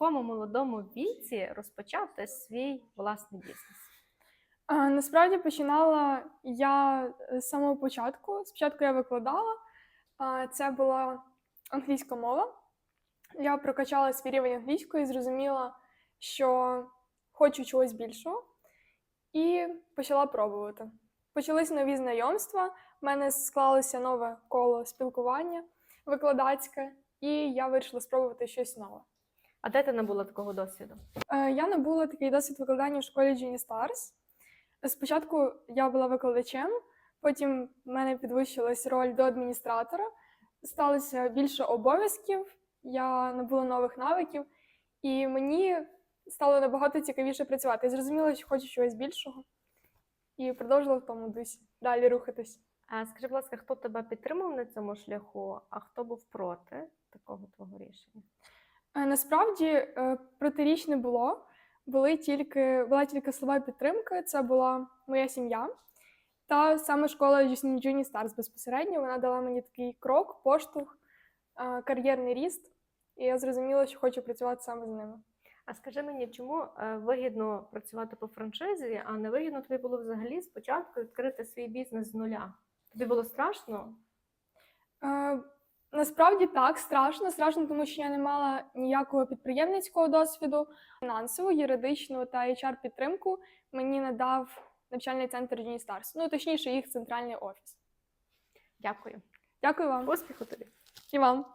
такому молодому віці розпочати свій власний бізнес? Насправді починала я з самого початку. Спочатку я викладала, це була англійська мова. Я прокачала свій рівень англійської, зрозуміла, що хочу чогось більшого, і почала пробувати. Почалися нові знайомства, в мене склалося нове коло спілкування викладацьке, і я вирішила спробувати щось нове. А де ти набула такого досвіду? Е, Я набула такий досвід викладання в школі Genie Stars. Спочатку я була викладачем, потім в мене підвищилась роль до адміністратора, сталося більше обов'язків, я набула нових навиків, і мені стало набагато цікавіше працювати. Я зрозуміла, що хочу чогось більшого, і продовжила в тому дусі далі рухатись. А скажи, будь ласка, хто тебе підтримав на цьому шляху, а хто був проти такого твого рішення? Е, Насправді е, протиріч не було. Були тільки, була тільки слова підтримки. Це була моя сім'я. Та саме школа Junior Stars безпосередньо. Вона дала мені такий крок, поштовх, е, кар'єрний ріст. І я зрозуміла, що хочу працювати саме з ними. А скажи мені, чому вигідно працювати по франшизі, а не вигідно тобі було взагалі спочатку відкрити свій бізнес з нуля? Тобі було страшно? Насправді так, страшно. Страшно, тому що я не мала ніякого підприємницького досвіду. Фінансову, юридичну та HR підтримку мені надав навчальний центр Юністарс. Ну, точніше, їх центральний офіс. Дякую. Дякую вам Успіху тобі! і вам.